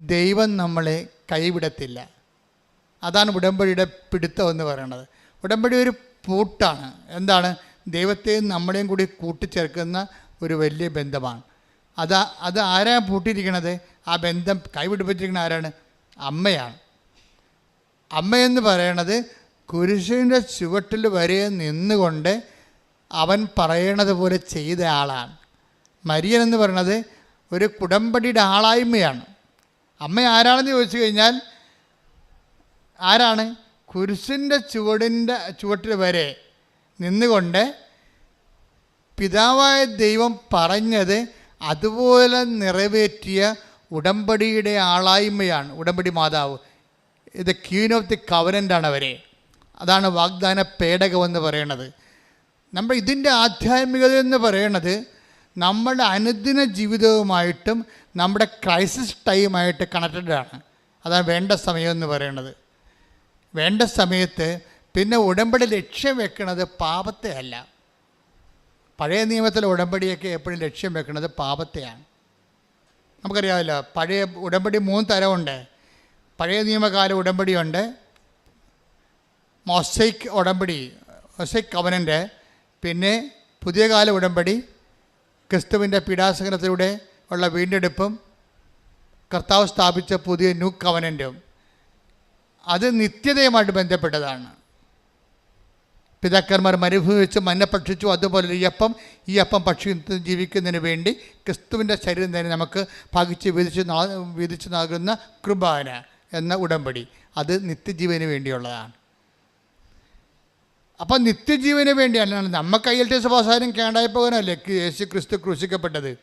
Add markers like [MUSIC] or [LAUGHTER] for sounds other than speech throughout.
ദൈവം നമ്മളെ കൈവിടത്തില്ല. അതാണ് ഉടമ്പടിയുടെ പിടുത്തം എന്ന് പറയുന്നത്. ഉടമ്പടി ഒരു പൂട്ടാണ്. എന്താണ്? ദൈവത്തെയും നമ്മളെയും കൂടി കൂട്ടിച്ചേർക്കുന്ന ഒരു വലിയ ബന്ധമാണ്. അത് അത് ആരാ പൂട്ടിയിരിക്കണത്? ആ ബന്ധം കൈവിടിപ്പിച്ചിരിക്കുന്ന ആരാണ്? അമ്മയാണ്. അമ്മയെന്ന് പറയണത് കുരിശിന്റെ ചുവട്ടിൽ വരെ നിന്നുകൊണ്ട് അവൻ പറയണത് പോലെ ചെയ്ത ആളാണ്. മരിയൻ എന്ന് പറയണത് ഒരു കുടമ്പടിയുടെ ആളായ്മയാണ്. അമ്മ ആരാണെന്ന് ചോദിച്ചു കഴിഞ്ഞാൽ ആരാണ്? കുരിശിന്റെ ചുവടിന്റെ ചുവട്ടിൽ വരെ നിന്നുകൊണ്ട് പിതാവായ ദൈവം പറഞ്ഞത് അതുപോലെ നിറവേറ്റിയ ഉടമ്പടിയുടെ ആളായ്മയാണ്. ഉടമ്പടി മാതാവ്. ഇത് ക്യൂൻ ഓഫ് ദി കവനന്റാണ് അവരെ. അതാണ് വാഗ്ദാന പേടകമെന്ന് പറയണത്. നമ്മൾ ഇതിന്റെ ആധ്യാത്മികത എന്ന് പറയുന്നത് നമ്മുടെ അനുദിന ജീവിതവുമായിട്ടും നമ്മുടെ ക്രൈസിസ് ടൈമായിട്ട് കണക്റ്റഡാണ് അതാണ് വേണ്ട സമയം എന്ന് പറയുന്നത്. വേണ്ട സമയത്ത് പിന്നെ ഉടമ്പടി ലക്ഷ്യം വെക്കുന്നത് പാപത്തെ അല്ല. പഴയ നിയമത്തിലെ ഉടമ്പടിയൊക്കെ എപ്പോഴും ലക്ഷ്യം വെക്കുന്നത് പാപത്തെയാണ് നമുക്കറിയാമല്ലോ പഴയ ഉടമ്പടി മൂന്ന് തരമുണ്ട്. പഴയ നിയമകാല ഉടമ്പടിയുണ്ട്. മൊസൈക്ക് ഉടമ്പടി മൊസൈക്ക് കവനന്റെ പിന്നെ പുതിയ കാല ഉടമ്പടി ക്രിസ്തുവിന്റെ പീഡാസകനത്തിലൂടെ ഉള്ള വീണ്ടെടുപ്പും കർത്താവ് സ്ഥാപിച്ച പുതിയ ന്യൂ കവനന്റും അത് നിത്യതയുമായിട്ട് ബന്ധപ്പെട്ടതാണ്. പിതാക്കന്മാർ മരുഭൂമി വെച്ച് മന്ന ഭക്ഷിച്ചു അതുപോലെ ഈ അപ്പം ഈ അപ്പം പക്ഷി ജീവിക്കുന്നതിന് വേണ്ടി ക്രിസ്തുവിന്റെ ശരീരം തന്നെ നമുക്ക് പകിച്ച് വിധിച്ചു വിധിച്ച് നൽകുന്ന കൃപാന എന്ന ഉടമ്പടി. അത് നിത്യജീവന് വേണ്ടിയുള്ളതാണ്. അപ്പം നിത്യജീവന് വേണ്ടി നമുക്ക് ഐ എൽ ടി എസ് പാസ്സായാലും കേണ്ടായി പോകാനല്ലേ യേശു ക്രിസ്തു ക്രൂശിക്കപ്പെട്ടത്.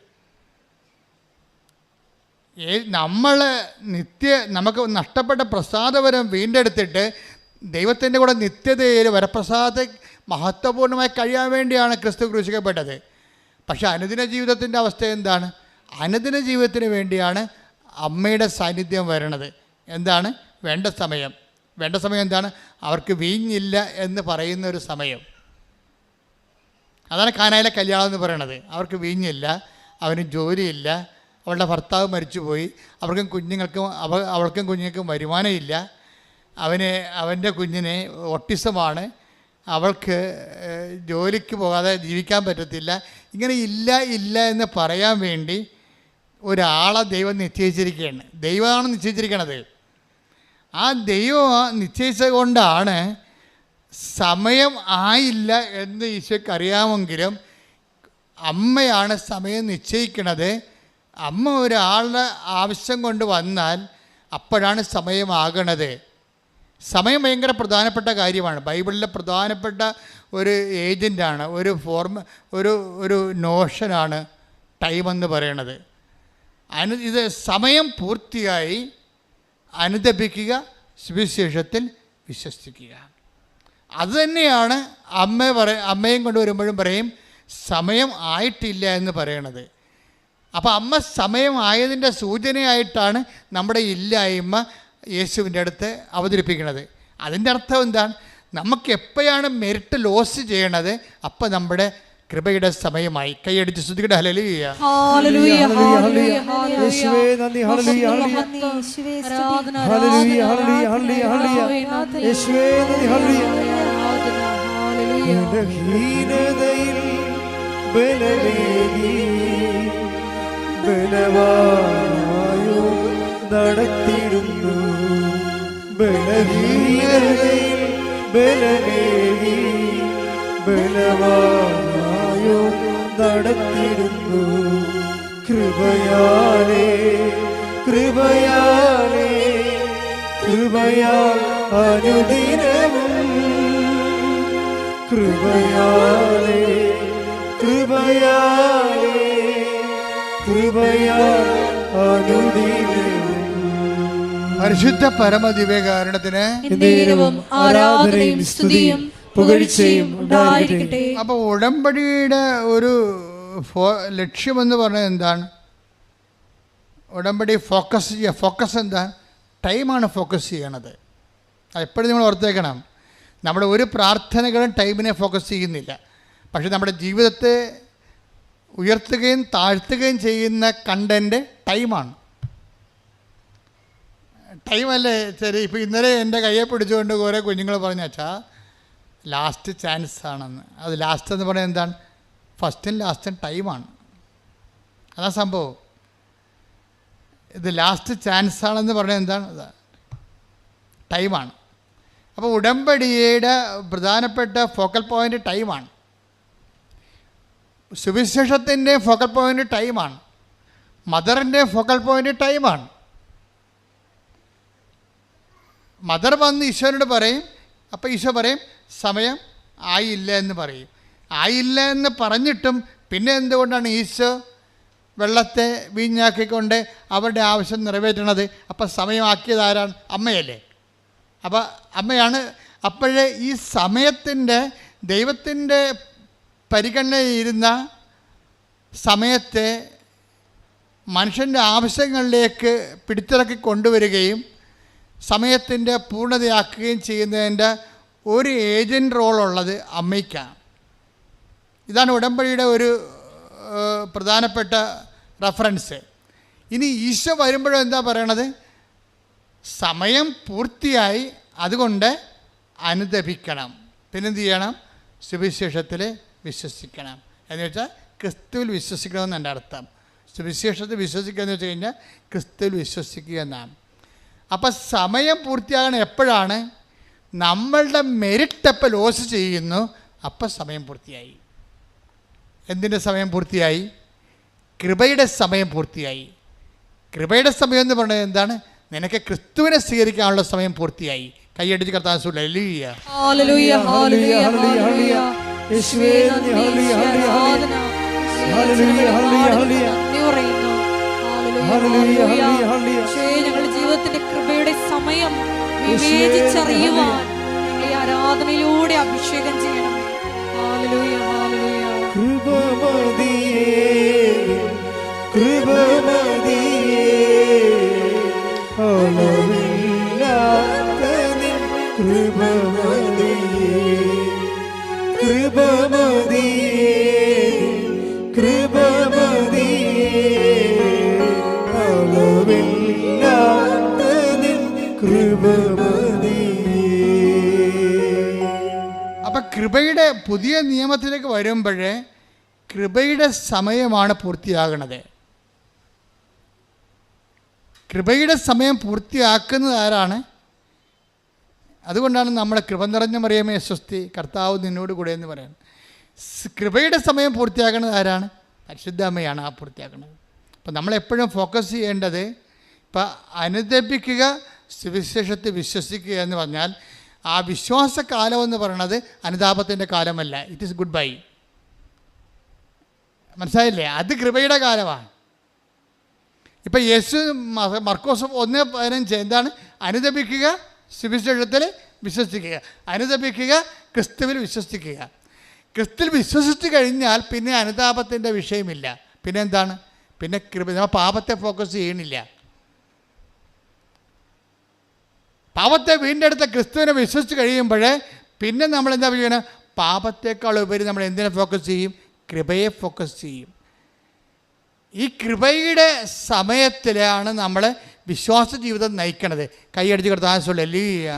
നമ്മൾ നിത്യ നമുക്ക് നഷ്ടപ്പെട്ട പ്രസാദപരം വീണ്ടെടുത്തിട്ട് ദൈവത്തിന്റെ കൂടെ നിത്യതയിൽ വരപ്രസാദത്തെ മഹത്വപൂർണമായി കഴിയാൻ വേണ്ടിയാണ് ക്രിസ്തു ക്രൂശിക്കപ്പെട്ടത്. പക്ഷേ അനുദിന ജീവിതത്തിന്റെ അവസ്ഥ എന്താണ്? അനുദിന ജീവിതത്തിന് വേണ്ടിയാണ് അമ്മയുടെ സാന്നിധ്യം വരണത്. എന്താണ്? വേണ്ട സമയം. വേണ്ട സമയം എന്താണ്? അവർക്ക് വീഞ്ഞില്ല എന്ന് പറയുന്ന ഒരു സമയം. അതാണ് കാനായിലെ കല്യാണം എന്ന് പറയണത്. അവർക്ക് വീഞ്ഞില്ല അവന് ജോലിയില്ല അവളുടെ ഭർത്താവ് മരിച്ചുപോയി അവർക്കും കുഞ്ഞുങ്ങൾക്കും അവ അവൾക്കും കുഞ്ഞുങ്ങൾക്കും വരുമാനമില്ല. അവന് അവന്റെ കുഞ്ഞിന് ഒട്ടിസമാണ്. അവൾക്ക് ജോലിക്ക് പോകാതെ ജീവിക്കാൻ പറ്റത്തില്ല. ഇങ്ങനെ ഇല്ല ഇല്ല എന്ന് പറയാൻ വേണ്ടി ഒരാളെ ദൈവം നിശ്ചയിച്ചിരിക്കുകയാണ്. ദൈവമാണ് നിശ്ചയിച്ചിരിക്കണത്. ആ ദൈവം നിശ്ചയിച്ചത് കൊണ്ടാണ് സമയം ആയില്ല എന്ന് ഈശോയ്ക്ക് അറിയാമെങ്കിലും അമ്മയാണ് സമയം നിശ്ചയിക്കണത് അമ്മ ഒരാളുടെ ആവശ്യം കൊണ്ട് വന്നാൽ അപ്പോഴാണ് സമയമാകണത് സമയം ഭയങ്കര പ്രധാനപ്പെട്ട കാര്യമാണ്. ബൈബിളിലെ പ്രധാനപ്പെട്ട ഒരു ഏജന്റാണ് ഒരു ഫോർമ ഒരു ഒരു നോഷനാണ് ടൈം എന്ന് പറയണത് അനു ഇത് സമയം പൂർത്തിയായി അനുദപിക്കുക സുവിശേഷത്തിൽ വിശ്വസിക്കുക. അതുതന്നെയാണ് അമ്മ പറ അമ്മയും കൊണ്ട് വരുമ്പോഴും പറയും സമയം ആയിട്ടില്ല എന്ന് പറയണത്. അപ്പോൾ അമ്മ സമയമായതിന്റെ സൂചനയായിട്ടാണ് നമ്മുടെ ഇല്ലായ്മ യേശുവിന്റെ അടുത്ത് അവതരിപ്പിക്കുന്നത് അതിന്റെ അർത്ഥം എന്താണ്? നമുക്ക് എപ്പോഴാണ് മെരിറ്റ് ലോസ് ചെയ്യണത്? അപ്പോൾ നമ്മുടെ കൃപയുടെ സമയമായി കൈയടിച്ച് ശ്രുതികട ഹലലിയ ഹല്ലേലൂയ, ഹല്ലേലൂയ, ഹല്ലേലൂയ. യേശുവേ ഹല്ലേലൂയ, ഹല്ലേലൂയ. ഹല്ലേലൂയ, ആരാധന, ഹല്ലേലൂയ, ഹല്ലേലൂയ. ആരാധന, യേശുവേ നന്ദി, ഹല്ലേലൂയ. ആരാധന, ഹല്ലേലൂയ. ബലഹീനതയിൽ ബലമേകി ബലവാനായോ നടത്തിടുന്നു. നടത്തിരുന്നു കൃപയാലേ കൃപയാലേ കൃപയാൽ അനുദിനവും. കൃപയാലേ കൃപയാലേ കൃപയാ അനുദിനവും. പരിശുദ്ധ പരമദിവ്യകാരണത്തിന് ആരാധനയും സ്തുതിയും പുകഴ്ചയും ഉണ്ടായിരിക്കട്ടെ അപ്പോൾ ഉടമ്പടിയുടെ ഒരു ലക്ഷ്യം ലക്ഷ്യമെന്ന് പറഞ്ഞത് എന്താണ്? ഉടമ്പടി ഫോക്കസ് ചെയ്യുക ഫോക്കസ് എന്താ? ടൈമാണ് ഫോക്കസ് ചെയ്യണത്. എപ്പോഴും നമ്മൾ ഓർത്തേക്കണം. നമ്മുടെ ഒരു പ്രാർത്ഥനകളും ടൈമിനെ ഫോക്കസ് ചെയ്യുന്നില്ല. പക്ഷെ നമ്മുടെ ജീവിതത്തെ ഉയർത്തുകയും താഴ്ത്തുകയും ചെയ്യുന്ന കണ്ടന്റ് ടൈമാണ്. ടൈമല്ലേ? ശരി ഇപ്പോൾ ഇന്നലെ എന്റെ കയ്യെ പിടിച്ചുകൊണ്ട് കുറേ കുഞ്ഞുങ്ങൾ പറഞ്ഞു അച്ഛാ ലാസ്റ്റ് ചാൻസ് ആണെന്ന്. അത് ലാസ്റ്റ് എന്ന് പറയുന്നത് എന്താണ്? ഫസ്റ്റും ലാസ്റ്റും ടൈമാണ് അതാ സംഭവം. ഇത് ലാസ്റ്റ് ചാൻസ് ആണെന്ന് പറയുന്നത് എന്താണ്? ടൈമാണ് അപ്പോൾ ഉടമ്പടിയുടെ പ്രധാനപ്പെട്ട ഫോക്കൽ പോയിന്റ് ടൈമാണ് സുവിശേഷത്തിന്റെ ഫോക്കൽ പോയിന്റ് ടൈമാണ് മദറിന്റെ ഫോക്കൽ പോയിന്റ് ടൈമാണ് മദർ വന്ന് ഈശോനോട് പറയും അപ്പോൾ ഈശോ പറയും സമയം ആയില്ല എന്ന് പറയും. ആയില്ല എന്ന് പറഞ്ഞിട്ടും പിന്നെ എന്തുകൊണ്ടാണ് ഈശോ വെള്ളത്തെ വീഞ്ഞാക്കിക്കൊണ്ട് അവരുടെ ആവശ്യം നിറവേറ്റണത്? അപ്പം സമയമാക്കിയത് ആരാണ്? അമ്മയല്ലേ. അപ്പോൾ അമ്മയാണ്. അപ്പോഴേ ഈ സമയത്തിന്റെ ദൈവത്തിന്റെ പരിഗണനയിരുന്ന സമയത്തെ മനുഷ്യന്റെ ആവശ്യങ്ങളിലേക്ക് പിടിച്ചിറക്കി കൊണ്ടുവരികയും സമയത്തിന്റെ പൂർണതയാക്കുകയും ചെയ്യുന്നതിന്റെ ഒരു ഏജന്റ് റോളുള്ളത് അമ്മയ്ക്കാണ്. ഇതാണ് ഉടമ്പടിയുടെ ഒരു പ്രധാനപ്പെട്ട റഫറൻസ്. ഇനി ഈശോ വരുമ്പോഴും എന്താ പറയണത്? സമയം പൂർത്തിയായി അതുകൊണ്ട് അനുദപിക്കണം. പിന്നെന്ത് ചെയ്യണം? സുവിശേഷത്തിൽ വിശ്വസിക്കണം. എന്ന് വെച്ചാൽ ക്രിസ്തുവിൽ വിശ്വസിക്കണമെന്ന് എന്റെ അർത്ഥം. സുവിശേഷത്തിൽ വിശ്വസിക്കുക എന്ന് വെച്ച് കഴിഞ്ഞാൽ ക്രിസ്തുവിൽ വിശ്വസിക്കുക എന്നാണ്. അപ്പം സമയം പൂർത്തിയാകണം എപ്പോഴാണ്? നമ്മളുടെ മെരിറ്റ് എപ്പോൾ ലോസ് ചെയ്യുന്നു. അപ്പം സമയം പൂർത്തിയായി. എന്തിന്റെ സമയം പൂർത്തിയായി? കൃപയുടെ സമയം പൂർത്തിയായി. കൃപയുടെ സമയം എന്ന് പറയുന്നത് എന്താണ്? നിനക്ക് ക്രിസ്തുവിനെ സ്വീകരിക്കാനുള്ള സമയം പൂർത്തിയായി. കൈയടിച്ച് കർത്താൻ ഞങ്ങളുടെ ജീവിതത്തിന്റെ കൃപയുടെ സമയം വിവേചിച്ചറിയുവാൻ ഈ ആരാധനയിലൂടെ അഭിഷേകം ചെയ്യണം. Hallelujah hallelujah. കൃപമതിയേ കൃപമതിയേ അപ്പം കൃപയുടെ പുതിയ നിയമത്തിലേക്ക് വരുമ്പോഴേ കൃപയുടെ സമയമാണ് പൂർത്തിയാകുന്നത് കൃപയുടെ സമയം പൂർത്തിയാക്കുന്നത് ആരാണ്? അതുകൊണ്ടാണ് നമ്മുടെ കൃപ നിറഞ്ഞ മറിയമേ സ്വസ്തി കർത്താവ് നിന്നോട് കൂടെ എന്ന് പറയുന്നത്. കൃപയുടെ സമയം പൂർത്തിയാക്കുന്നത് ആരാണ്? പരിശുദ്ധ അമ്മയാണ് ആ പൂർത്തിയാക്കുന്നത് അപ്പം നമ്മളെപ്പോഴും ഫോക്കസ് ചെയ്യേണ്ടത് ഇപ്പം അനുദപിക്കുക സുവിശേഷത്തെ വിശ്വസിക്കുക എന്ന് പറഞ്ഞാൽ ആ വിശ്വാസകാലം എന്ന് പറയുന്നത് അനുതാപത്തിന്റെ കാലമല്ല. ഇറ്റ് ഈസ് ഗുഡ് ബൈ മനസ്സിലായില്ലേ? അത് കൃപയുടെ കാലമാണ്. ഇപ്പം യേശു മർക്കോസ് ഒന്ന് പതിനഞ്ച് എന്താണ്? അനുദപിക്കുക സുവിശേഷത്തിൽ വിശ്വസിക്കുക. അനുദപിക്കുക ക്രിസ്തുവിൽ വിശ്വസിക്കുക. ക്രിസ്തുവിൽ വിശ്വസിച്ച് കഴിഞ്ഞാൽ പിന്നെ അനുതാപത്തിന്റെ വിഷയമില്ല. പിന്നെ എന്താണ്? പിന്നെ കൃപ പാപത്തെ ഫോക്കസ് ചെയ്യണില്ല. പാപത്തെ വീണ്ടെടുത്ത ക്രിസ്തുവിനെ വിശ്വസിച്ച് കഴിയുമ്പോൾ പിന്നെ നമ്മൾ എന്താ ചെയ്യണം പാപത്തേക്കാൾ ഉപരി നമ്മൾ എന്തിനെ ഫോക്കസ് ചെയ്യും? കൃപയെ ഫോക്കസ് ചെയ്യും. ഈ കൃപയുടെ സമയത്തിലാണ് നമ്മൾ വിശ്വാസ ജീവിതം നയിക്കണത്. കൈയടിച്ച് കിടത്താൻ ഹല്ലേലൂയ.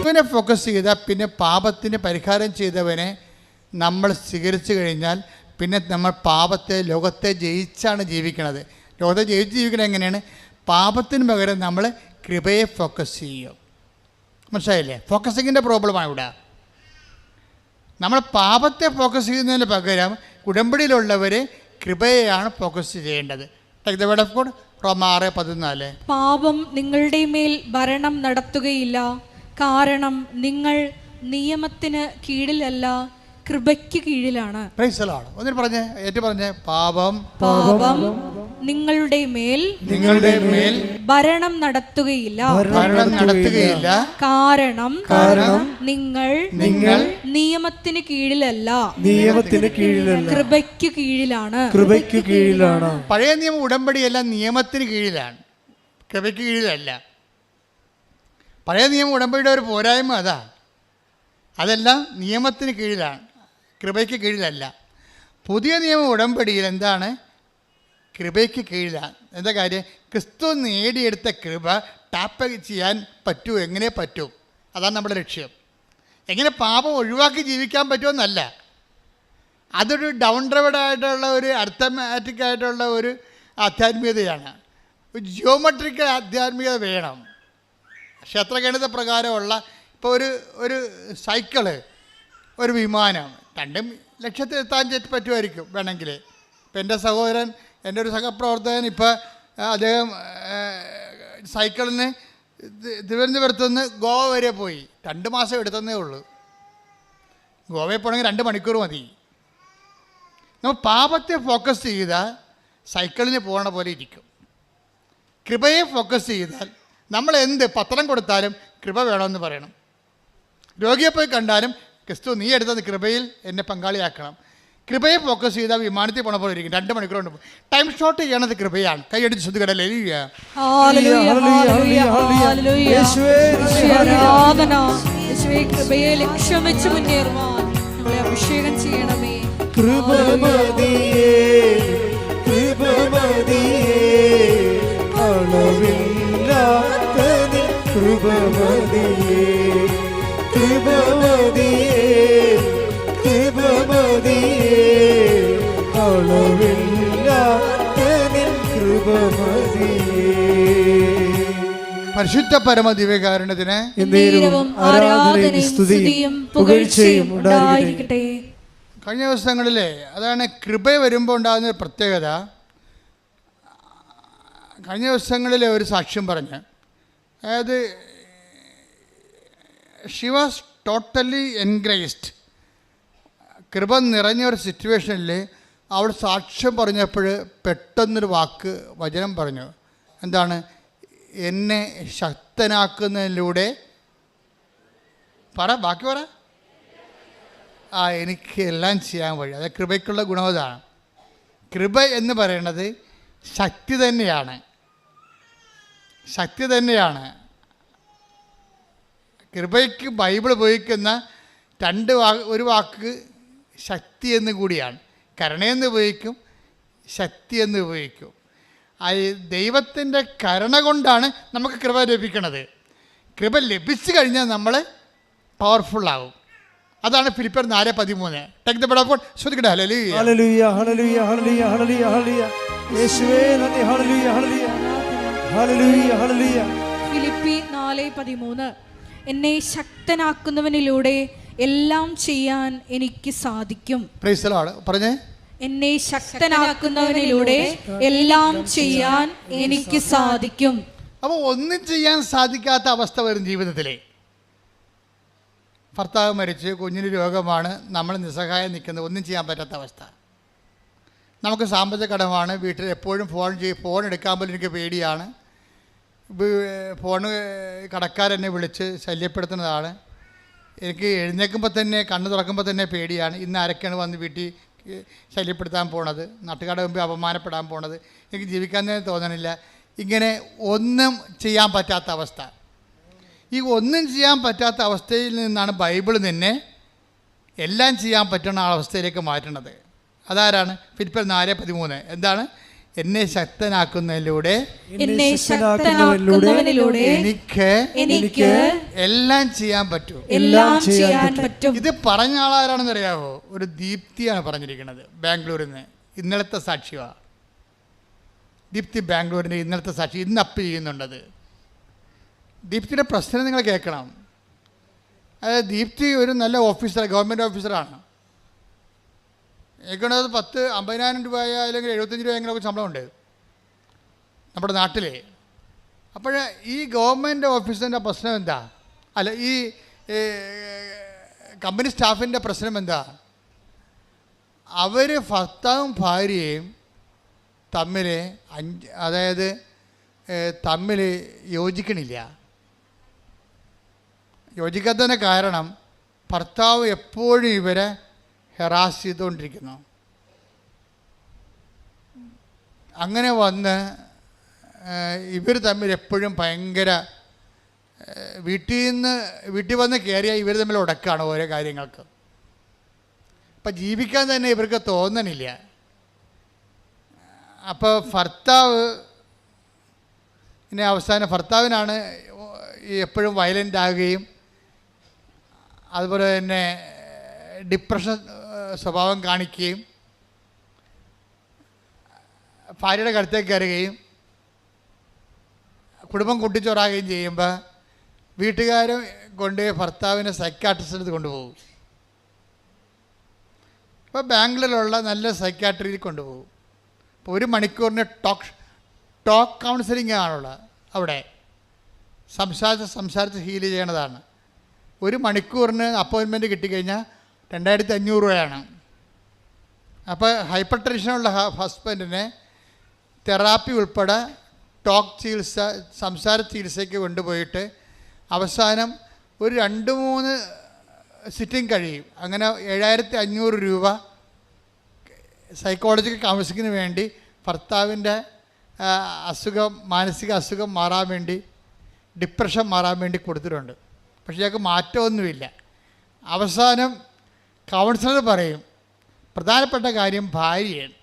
ഇവനെ ഫോക്കസ് ചെയ്താൽ പിന്നെ പാപത്തിന് പരിഹാരം ചെയ്തവനെ നമ്മൾ സ്വീകരിച്ചു കഴിഞ്ഞാൽ പിന്നെ നമ്മൾ പാപത്തെ ലോകത്തെ ജയിച്ചാണ് ജീവിക്കണത്. ലോകത്തെ ജയിച്ച് ജീവിക്കണത് എങ്ങനെയാണ്? പാപത്തിന് പകരം നമ്മൾ കൃപയെ ഫോക്കസ് ചെയ്യും മനസ്സിലായില്ലേ? ഫോക്കസിങ്ങിന്റെ പ്രോബ്ലമാണ് ഇവിടെ. നമ്മൾ പാപത്തെ ഫോക്കസ് ചെയ്യുന്നതിന് പകരം ഉടമ്പടിയിലുള്ളവർ കൃപയെയാണ് ഫോക്കസ് ചെയ്യേണ്ടത്. ഓഫ് പാപം നിങ്ങളുടെ മേൽ ഭരണം നടത്തുകയില്ല. കാരണം നിങ്ങൾ നിയമത്തിന് കീഴിലല്ല. കൃപയ്ക്ക് കീഴിലാണ്. പ്രൈസലാണ് ഒന്നിന് പറഞ്ഞേ ഏറ്റു പറഞ്ഞേ പാപം. പാപം നിങ്ങളുടെ മേൽ നിങ്ങളുടെ മേൽ ഭരണം നടത്തുകയില്ല. ഭരണം നടത്തുകയില്ല. കാരണം കാരണം നിങ്ങൾ നിങ്ങൾ നിയമത്തിന് കീഴിലല്ല. നിയമത്തിന് കീഴിലല്ല. കൃപയ്ക്ക് കീഴിലാണ്. കൃപയ്ക്ക് കീഴിലാണ്. പഴയ നിയമ ഉടമ്പടിയെല്ലാം നിയമത്തിന് കീഴിലാണ്. കൃപയ്ക്ക് കീഴിലല്ല. പഴയ നിയമ ഉടമ്പടിയുടെ ഒരു പോരായ്മ അതാ. അതെല്ലാം നിയമത്തിന് കീഴിലാണ്. കൃപയ്ക്ക് കീഴിലല്ല. പുതിയ നിയമ ഉടമ്പടിയിൽ എന്താണ്? കൃപയ്ക്ക് കീഴിലാണ്. എന്താ കാര്യം? ക്രിസ്തു നേടിയെടുത്ത കൃപ ടാപ്പ് ചെയ്യാൻ പറ്റൂ എങ്ങനെ പറ്റൂ? അതാണ് നമ്മുടെ ലക്ഷ്യം. എങ്ങനെ പാപം ഒഴിവാക്കി ജീവിക്കാൻ പറ്റുമെന്നല്ല. അതൊരു ഡൗൺ ആയിട്ടുള്ള ഒരു അർത്ഥമാറ്റിക് ആയിട്ടുള്ള ഒരു ആധ്യാത്മികതയാണ്. ജിയോമെട്രിക്കൽ ആധ്യാത്മികത വേണം. ക്ഷേത്രഗണിത പ്രകാരമുള്ള ഇപ്പോൾ ഒരു ഒരു സൈക്കിൾ ഒരു വിമാനം രണ്ടും ലക്ഷ്യത്തിലെത്താൻ പറ്റുമായിരിക്കും വേണമെങ്കിൽ ഇപ്പം എന്റെ സഹോദരൻ എന്റെ ഒരു സഹപ്രവർത്തകൻ ഇപ്പോൾ അദ്ദേഹം സൈക്കിളിന് തിരുവനന്തപുരത്ത് നിന്ന് ഗോവ വരെ പോയി. രണ്ട് മാസം എടുത്തതേ ഉള്ളൂ. ഗോവയിൽ പോകണമെങ്കിൽ രണ്ട് മണിക്കൂർ മതി. നമ്മൾ പാപത്തെ ഫോക്കസ് ചെയ്താൽ സൈക്കിളിന് പോകണ പോലെ ഇരിക്കും. കൃപയെ ഫോക്കസ് ചെയ്താൽ നമ്മൾ എന്ത് പത്രം കൊടുത്താലും കൃപ വേണമെന്ന് പറയണം. രോഗിയെ പോയി കണ്ടാലും ക്രിസ്തു നീ എടുത്തത് കൃപയിൽ എന്നെ പങ്കാളിയാക്കണം. കൃപയെ ഫോക്കസ് ചെയ്താൽ വിമാനത്തിൽ പോണ പോലെ ഇരിക്കും. രണ്ട് മണിക്കൂർ കൊണ്ട് ടൈം ഷോട്ട് ചെയ്യണത് കൃപയാണ്. കൈയടിച്ച് ശ്രദ്ധിക്കടല്ലേ ഹല്ലേലൂയ, ഹല്ലേലൂയ, ഹല്ലേലൂയ. യേശുവേ, യേശുവേ, ആരാധന. യേശുവേ കൃപയെ ലക്ഷ്യം വെച്ച് മുന്നേറുവാൻ ഞങ്ങളെ അഭിഷേകം ചെയ്യണമേ. കൃപമതിയേ കൃപമതിയേ കൃപമതിയേ പരിശുദ്ധ പരമ ദിവ്യകാരണത്തിന് എന്നേരവും ആരാധനയും സ്തുതിയും പുകഴ്ചയും ഉണ്ടായിരിക്കട്ടെ. കഴിഞ്ഞ ദിവസങ്ങളിലെ അതാണ് കൃപ വരുമ്പോൾ ഉണ്ടാകുന്ന ഒരു പ്രത്യേകത. കഴിഞ്ഞ ദിവസങ്ങളിലെ ഒരു സാക്ഷ്യം പറഞ്ഞ് അതായത് ഷി വാസ് ടോട്ടലി എൻഗ്രേസ്ഡ് കൃപ നിറഞ്ഞ ഒരു സിറ്റുവേഷനിൽ അവൾ സാക്ഷ്യം പറഞ്ഞപ്പോൾ പെട്ടെന്നൊരു വാക്ക് വചനം പറഞ്ഞു. എന്താണ്? എന്നെ ശക്തനാക്കുന്നതിലൂടെ പറ ബാക്കി പറ. ആ എനിക്ക് എല്ലാം ചെയ്യാൻ വഴി അത് കൃപയ്ക്കുള്ള ഗുണം അതാണ് കൃപ എന്ന് പറയുന്നത് ശക്തി തന്നെയാണ്. ശക്തി തന്നെയാണ്. കൃപയ്ക്ക് ബൈബിൾ ഉപയോഗിക്കുന്ന രണ്ട് വാ ഒരു വാക്ക് ശക്തി എന്ന് കൂടിയാണ്. കരുണയെന്ന് ഉപയോഗിക്കും ശക്തി എന്ന് ഉപയോഗിക്കും. ആ ദൈവത്തിന്റെ കരുണ കൊണ്ടാണ് നമുക്ക് കൃപ ലഭിക്കുന്നത് കൃപ ലഭിച്ചു കഴിഞ്ഞാൽ നമ്മൾ പവർഫുള്ളാവും അതാണ് ഫിലിപ്പർ നാല് പതിമൂന്ന്. ടെക് ദ ബെഡ് ശ്രദ്ധിക്കട്ടെ hallelujah hallelujah hallelujah hallelujah hallelujah യേശുവേ നന്ദി. ഹല്ലേലൂയ ഹല്ലേലൂയ ഹല്ലേലൂയ ഹല്ലേലൂയ ഫിലിപ്പി നാല് പതിമൂന്ന്. എന്നെ ശക്തനാക്കുന്നവനിലൂടെ എല്ലാം ചെയ്യാൻ എനിക്ക് സാധിക്കും. പ്രൈസലാണ് പറഞ്ഞേ. എന്നെ ശക്തനാക്കുന്നവനിലൂടെ എല്ലാം ചെയ്യാൻ എനിക്ക് സാധിക്കും. അപ്പോൾ ഒന്നും ചെയ്യാൻ സാധിക്കാത്ത അവസ്ഥ വരും ജീവിതത്തിലെ. ഭർത്താവ് മരിച്ച് കുഞ്ഞിന് രോഗമാണ് നമ്മൾ നിസ്സഹായം നിൽക്കുന്നത് ഒന്നും ചെയ്യാൻ പറ്റാത്ത അവസ്ഥ. നമുക്ക് സാമ്പത്തിക കടമാണ് വീട്ടിൽ എപ്പോഴും ഫോൺ ചെയ്യും ഫോൺ എടുക്കാൻ പോലും എനിക്ക് പേടിയാണ്. ഫോണ് കടക്കാരെന്നെ വിളിച്ച് ശല്യപ്പെടുത്തുന്നതാണ്. എനിക്ക് എഴുന്നേൽക്കുമ്പോൾ തന്നെ കണ്ണ് തുറക്കുമ്പോൾ തന്നെ പേടിയാണ്. ഇന്ന് ആരൊക്കെയാണ് വന്ന് വീട്ടിൽ ശല്യപ്പെടുത്താൻ പോണത് നാട്ടുകാരുടെ മുമ്പിൽ അപമാനപ്പെടാൻ പോണത് എനിക്ക് ജീവിക്കാൻ തന്നെ തോന്നണില്ല. ഇങ്ങനെ ഒന്നും ചെയ്യാൻ പറ്റാത്ത അവസ്ഥ. ഈ ഒന്നും ചെയ്യാൻ പറ്റാത്ത അവസ്ഥയിൽ നിന്നാണ് ബൈബിൾ നിന്നെ എല്ലാം ചെയ്യാൻ പറ്റുന്ന അവസ്ഥയിലേക്ക് മാറ്റുന്നത് അതാരാണ്? ഫിലിപ്പർ നാല് പതിമൂന്ന്. എന്താണ്? എന്നെ ശക്തനാക്കുന്നതിലൂടെ എന്നെ എനിക്ക് എനിക്ക് എല്ലാം ചെയ്യാൻ പറ്റും. എല്ലാം ചെയ്യാൻ പറ്റും. ഇത് പറഞ്ഞ ആളാരാണെന്ന് അറിയാവോ? ഒരു ദീപ്തിയാണ് പറഞ്ഞിരിക്കുന്നത് ബാംഗ്ലൂരിൽ നിന്ന്. ഇന്നലത്തെ സാക്ഷിയാണ് ദീപ്തി ബാംഗ്ലൂരിന്റെ ഇന്നലത്തെ സാക്ഷി ഇന്ന് അപ്പ് ചെയ്യുന്നുണ്ടത്. ദീപ്തിയുടെ പ്രശ്നം നിങ്ങൾ കേൾക്കണം. അതായത് ദീപ്തി ഒരു നല്ല ഓഫീസർ ഗവൺമെന്റ് ഓഫീസറാണ്. എനിക്കുള്ളത് പത്ത് അമ്പതിനായിരം രൂപ അല്ലെങ്കിൽ എഴുപത്തഞ്ച് രൂപ എങ്ങനെയൊക്കെ ശമ്പളമുണ്ട് നമ്മുടെ നാട്ടിലെ. അപ്പോൾ ഈ ഗവൺമെന്റ് ഓഫീസിന്റെ പ്രശ്നം എന്താ? അല്ല ഈ കമ്പനി സ്റ്റാഫിന്റെ പ്രശ്നം എന്താ? അവർ ഭർത്താവും ഭാര്യയും തമ്മിൽ അഞ്ച് അതായത് തമ്മിൽ യോജിക്കണില്ല. യോജിക്കാത്തതിന് കാരണം ഭർത്താവ് എപ്പോഴും ഇവരെ ഹെറാസ് ചെയ്തുകൊണ്ടിരിക്കുന്നു. അങ്ങനെ വന്ന് ഇവർ തമ്മിൽ എപ്പോഴും ഭയങ്കര വീട്ടിൽ നിന്ന് വീട്ടിൽ വന്ന് കയറിയാൽ ഇവർ തമ്മിൽ ഉടക്കാണ് ഓരോ കാര്യങ്ങൾക്ക്. അപ്പം ജീവിക്കാൻ തന്നെ ഇവർക്ക് തോന്നണില്ല. അപ്പോൾ ഭർത്താവ് പിന്നെ അവസാനം ഭർത്താവിനാണ് എപ്പോഴും വയലന്റ് ആകുകയും അതുപോലെ തന്നെ ഡിപ്രഷൻ സ്വഭാവം കാണിക്കുകയും ഭാര്യയുടെ കടുത്തേക്ക് കയറുകയും കുടുംബം കൂട്ടിച്ചോറാകുകയും ചെയ്യുമ്പോൾ വീട്ടുകാരും കൊണ്ട് ഭർത്താവിനെ സൈക്കാട്രിസ്റ്റിന്റെ അടുത്ത് കൊണ്ടുപോകും. ഇപ്പോൾ ബാംഗ്ലൂരിലുള്ള നല്ല സൈക്കാട്രിയിൽ കൊണ്ടുപോകും. ഇപ്പോൾ ഒരു മണിക്കൂറിന് ടോക്ക് ടോക്ക് കൗൺസിലിംഗ് ആണുള്ളത് അവിടെ. സംസാരിച്ച് സംസാരിച്ച് ഹീൽ ചെയ്യണതാണ്. ഒരു മണിക്കൂറിന് അപ്പോയിൻമെന്റ് കിട്ടിക്കഴിഞ്ഞാൽ രണ്ടായിരത്തി അഞ്ഞൂറ് രൂപയാണ്. അപ്പോൾ ഹൈപ്പർ ടെൻഷനുള്ള ഹസ്ബൻഡിനെ തെറാപ്പി ഉൾപ്പെടെ ടോക്ക് ചികിത്സ സംസാര ചികിത്സയ്ക്ക് കൊണ്ടുപോയിട്ട് അവസാനം ഒരു രണ്ട് മൂന്ന് സിറ്റിംഗ് കഴിയും. അങ്ങനെ ഏഴായിരത്തി അഞ്ഞൂറ് രൂപ സൈക്കോളജിക്കൽ കൗൺസിലിങ്ങിന് വേണ്ടി ഭർത്താവിന്റെ അസുഖം മാനസിക അസുഖം മാറാൻ വേണ്ടി ഡിപ്രഷൻ മാറാൻ വേണ്ടി കൊടുത്തിട്ടുണ്ട്. പക്ഷേ ഞങ്ങൾക്ക് മാറ്റമൊന്നുമില്ല. അവസാനം കൗൺസിലർ പറയും പ്രധാനപ്പെട്ട കാര്യം ഭാര്യയാണ്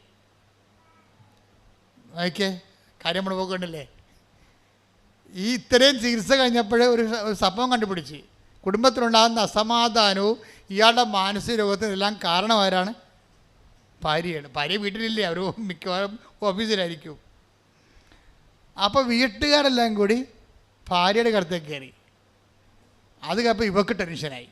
നോക്കിയേ കാര്യം നമ്മൾ പോകണ്ടല്ലേ ഈ ഇത്രയും ചികിത്സ കഴിഞ്ഞപ്പോഴേ ഒരു സംഭവം കണ്ടുപിടിച്ച്. കുടുംബത്തിലുണ്ടാകുന്ന അസമാധാനവും ഇയാളുടെ മാനസിക രോഗത്തിനെല്ലാം കാരണമാരാണ് ഭാര്യയാണ്. ഭാര്യ വീട്ടിലില്ലേ? അവർ മിക്കവാറും ഓഫീസിലായിരിക്കും. അപ്പോൾ വീട്ടുകാരെല്ലാം കൂടി ഭാര്യയുടെ കടുത്തേക്ക് കയറി. അത് കഴിഞ്ഞപ്പോൾ ഇവക്ക് ടെൻഷനായി.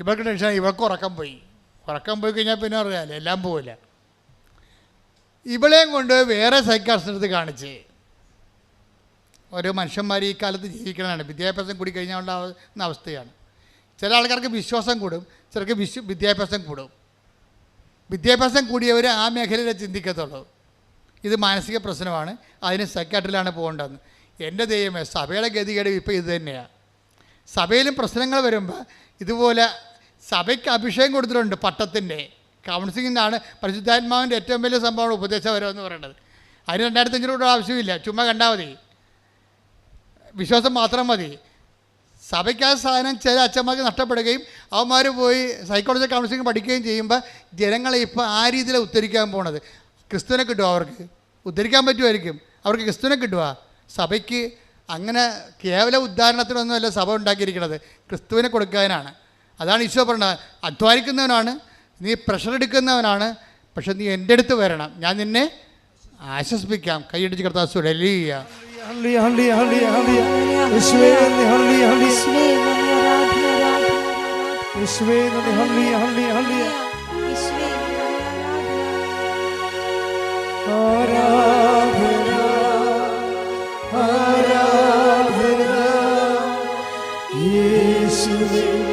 ഇവർക്ക് ടെൻഷൻ ഇവർക്ക് ഉറക്കം പോയി. ഉറക്കം പോയി കഴിഞ്ഞാൽ പിന്നെ അറിയാമല്ലോ എല്ലാം പോവില്ല. ഇവളെയും കൊണ്ട് വേറെ സൈക്കാട്രിസ്റ്റിനടുത്ത് കാണിച്ച് ഓരോ മനുഷ്യന്മാർ ഈ കാലത്ത് ജീവിക്കണതാണ്. വിദ്യാഭ്യാസം കൂടി കഴിഞ്ഞാലുള്ള അവ- അവസ്ഥയാണ്. ചില ആൾക്കാർക്ക് വിശ്വാസം കൂടും ചിലർക്ക് വിശ്വ വിദ്യാഭ്യാസം കൂടും. വിദ്യാഭ്യാസം കൂടിയവർ ആ മേഖലയിലെ ചിന്തിക്കത്തുള്ളൂ. ഇത് മാനസിക പ്രശ്നമാണ് അതിന് സൈക്കാട്ടിലാണ് പോകേണ്ടതെന്ന്. എന്റെ ദൈവമേ സഭയുടെ ഗതികേട് ഇപ്പോൾ ഇത് തന്നെയാണ് സഭയിലും പ്രശ്നങ്ങൾ വരുമ്പോൾ ഇതുപോലെ സഭയ്ക്ക് അഭിഷേകം കൊടുത്തിട്ടുണ്ട് പട്ടത്തിന്റെ. കൗൺസിലിംഗാണ് പരിശുദ്ധാത്മാവിന്റെ ഏറ്റവും വലിയ സംഭവമാണ് ഉപദേശപരം എന്ന് പറയുന്നത്. അതിന് രണ്ടായിരത്തി അഞ്ഞൂറ് രൂപ ആവശ്യമില്ല. ചുമ്മാ കണ്ടാൽ മതി. വിശ്വാസം മാത്രം മതി. സഭയ്ക്ക് ആ സാധനം ചില അച്ഛന്മാർക്ക് നഷ്ടപ്പെടുകയും അവന്മാർ പോയി സൈക്കോളജി കൗൺസിലിംഗ് പഠിക്കുകയും ചെയ്യുമ്പോൾ ജനങ്ങളെ ഇപ്പോൾ ആ രീതിയിലാണ് ഉദ്ധരിക്കാൻ പോണത്. ക്രിസ്തുവിനെ കിട്ടുമോ അവർക്ക്? ഉദ്ധരിക്കാൻ പറ്റുമായിരിക്കും. അവർക്ക് ക്രിസ്തുവിനെ കിട്ടുക സഭയ്ക്ക് അങ്ങനെ കേവല ഉദ്ധാരണത്തിനൊന്നുമല്ല സഭ ഉണ്ടാക്കിയിരിക്കുന്നത്. ക്രിസ്തുവിനെ കൊടുക്കാനാണ്. അതാണ് ഈശോ പറഞ്ഞത്. അധ്വാനിക്കുന്നവനാണ് നീ പ്രഷർ എടുക്കുന്നവനാണ് പക്ഷെ നീ എന്റെ അടുത്ത് വരണം. ഞാൻ നിന്നെ ആശ്വസിപ്പിക്കാം. കൈയടിച്ച് കർത്താസ് ആരാധന, ആരാധന, ആരാധന. യേശുവേ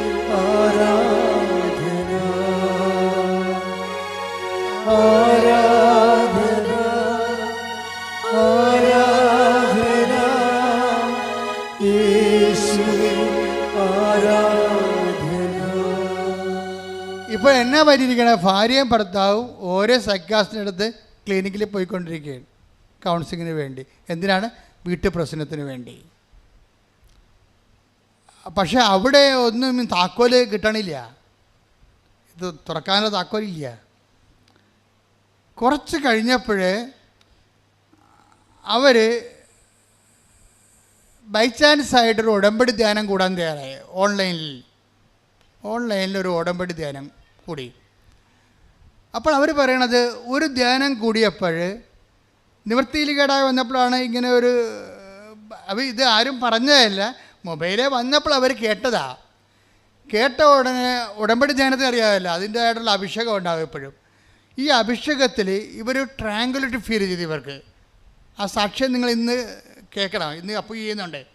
ഇപ്പോൾ എന്നാ പറ്റിയിരിക്കണ? ഭാര്യയും ഭർത്താവും ഓരോ സൈക്കാസ്റ്റിനടുത്ത് ക്ലിനിക്കിൽ പോയിക്കൊണ്ടിരിക്കുകയാണ്. കൗൺസിലിങ്ങിന് വേണ്ടി. എന്തിനാണ്? വീട്ടു പ്രശ്നത്തിന് വേണ്ടി. പക്ഷെ അവിടെ ഒന്നും താക്കോൽ കിട്ടണില്ല. ഇത് തുറക്കാനുള്ള താക്കോലില്ല. കുറച്ച് കഴിഞ്ഞപ്പോഴേ അവർ ബൈ ചാൻസ് ആയിട്ടൊരു ഉടമ്പടി ധ്യാനം കൂടാൻ തയ്യാറായി. ഓൺലൈനിൽ ഓൺലൈനിൽ ഒരു ഉടമ്പടി ധ്യാനം കൂടി. അപ്പോൾ അവർ പറയണത് ഒരു ധ്യാനം കൂടിയപ്പോൾ നിവൃത്തിയിൽ കേടായി വന്നപ്പോഴാണ് ഇങ്ങനെ ഒരു അവർ ഇത് ആരും പറഞ്ഞതല്ല മൊബൈലിൽ വന്നപ്പോൾ അവർ കേട്ടതാ. കേട്ട ഉടനെ ഉടമ്പടി ധ്യാനത്തിന് അറിയാമല്ലോ അതിന്റെതായിട്ടുള്ള അഭിഷേകം ഉണ്ടാകും എപ്പോഴും. ഈ അഭിഷേകത്തിൽ ഇവർ ട്രാങ്കുലിറ്റി ഫീൽ ചെയ്തു ഇവർക്ക്. ആ സാക്ഷ്യം നിങ്ങൾ ഇന്ന് കേൾക്കണം. ഇന്ന് അപ്പോൾ ചെയ്യുന്നുണ്ട്.